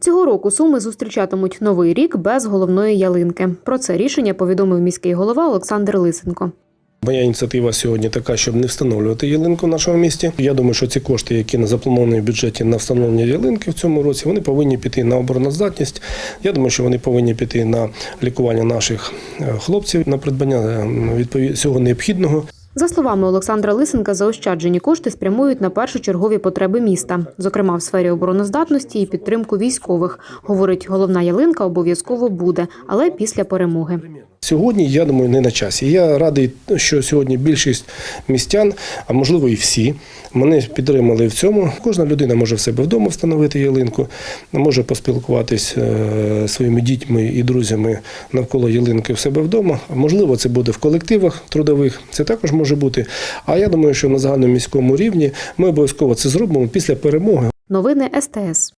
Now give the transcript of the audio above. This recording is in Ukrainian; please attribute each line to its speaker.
Speaker 1: Цього року суми зустрічатимуть новий рік без головної ялинки. Про це рішення повідомив міський голова Олександр Лисенко.
Speaker 2: Моя ініціатива сьогодні така, щоб не встановлювати ялинку в нашому місті. Я думаю, що ці кошти, які заплановані в бюджеті на встановлення ялинки в цьому році, вони повинні піти на обороноздатність. Я думаю, що вони повинні піти на лікування наших е, хлопців, на придбання е, відповідь всього необхідного.
Speaker 1: За словами Олександра Лисенка, заощаджені кошти спрямують на першочергові потреби міста, зокрема в сфері обороноздатності і підтримку військових. Говорить, головна ялинка обов'язково буде, але після перемоги.
Speaker 2: Сьогодні, я думаю, не на часі. Я радий, що сьогодні більшість містян, а можливо і всі, мене підтримали в цьому. Кожна людина може в себе вдома встановити ялинку, може поспілкуватись е, своїми дітьми і друзями навколо ялинки в себе вдома. Можливо, це буде в колективах трудових, це також може бути. А я думаю, що на загальноміському рівні ми обов'язково це зробимо після перемоги.
Speaker 1: Новини СТС.